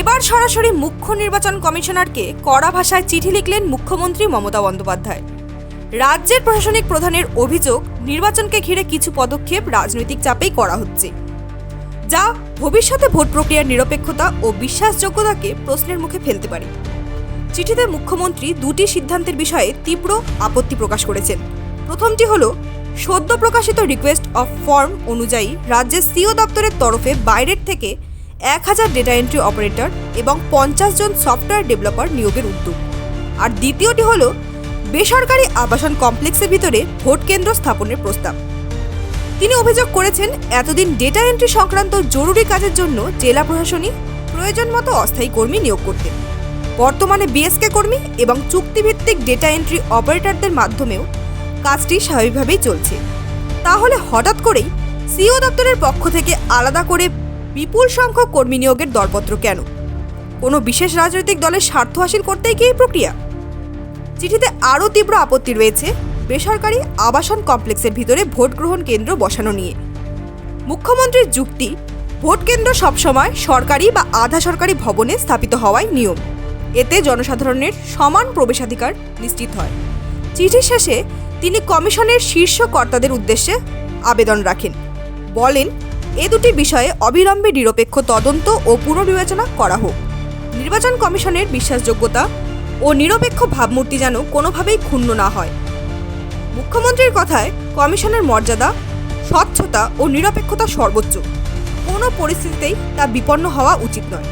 এবার সরাসরি মুখ্য নির্বাচন কমিশনারকে কড়া ভাষায় চিঠি লিখলেন মুখ্যমন্ত্রী মমতা বন্দ্যোপাধ্যায়। রাজ্যের প্রশাসনিক প্রধানের অভিযোগ, নির্বাচনকে ঘিরে কিছু পদক্ষেপ রাজনৈতিক চাপেই করা হচ্ছে। যা ভবিষ্যতে ভোট প্রক্রিয়ার নিরপেক্ষতা ও বিশ্বাসযোগ্যতাকে প্রশ্নের মুখে ফেলতে পারে। চিঠিতে মুখ্যমন্ত্রী দুটি সিদ্ধান্তের বিষয়ে তীব্র আপত্তি প্রকাশ করেছেন। প্রথমটি হল, সদ্য প্রকাশিত রিকোয়েস্ট অফ ফর্ম অনুযায়ী রাজ্যের সিও দপ্তরের তরফে বাইরের থেকে এক হাজার ডেটা এন্ট্রি অপারেটর এবং পঞ্চাশ জন সফটওয়্যার ডেভেলপার নিয়োগের উদ্যোগ। আর দ্বিতীয়টি হল, বেসরকারি আবাসন কমপ্লেক্সের ভিতরে ভোট কেন্দ্র স্থাপনের প্রস্তাব। তিনি অভিযোগ করেছেন, এতদিন ডেটা এন্ট্রি সংক্রান্ত জরুরি কাজের জন্য জেলা প্রশাসনিক প্রয়োজন মতো অস্থায়ী কর্মী নিয়োগ করতেন। বর্তমানে বিএসকে কর্মী এবং চুক্তিভিত্তিক ডেটা এন্ট্রি অপারেটরদের মাধ্যমেও কাজটি স্বাভাবিকভাবেই চলছে। তাহলে হঠাৎ করেই সিও দপ্তরের পক্ষ থেকে আলাদা করে বিপুল সংখ্যক কর্মী নিয়োগের দরপত্র কেন? কোনো বিশেষ রাজনৈতিক দলের স্বার্থ হাসিল করতেই কি এই প্রক্রিয়া? চিঠিতে আরও তীব্র আপত্তি রয়েছে, বেসরকারি আবাসন কমপ্লেক্সের ভিতরে ভোট গ্রহণ কেন্দ্র বসানো নিয়ে। মুখ্যমন্ত্রীর যুক্তি, ভোট কেন্দ্র সবসময় সরকারি বা আধা সরকারি ভবনে স্থাপিত হওয়াই নিয়ম। এতে জনসাধারণের সমান প্রবেশাধিকার নিশ্চিত হয়। চিঠি শেষে তিনি কমিশনের শীর্ষ কর্তাদের উদ্দেশ্যে আবেদন রাখেন। বলেন এ দুটি বিষয়ে অবিলম্বে নিরপেক্ষ তদন্ত ও পুনর্বিবেচনা করা হোক। নির্বাচন কমিশনের বিশ্বাসযোগ্যতা ও নিরপেক্ষ ভাবমূর্তি যেন কোনোভাবেই ক্ষুণ্ণ না হয়। মুখ্যমন্ত্রীর কথায় কমিশনের মর্যাদা, স্বচ্ছতা ও নিরপেক্ষতা সর্বোচ্চ। কোনো পরিস্থিতিতেই তা বিপন্ন হওয়া উচিত নয়।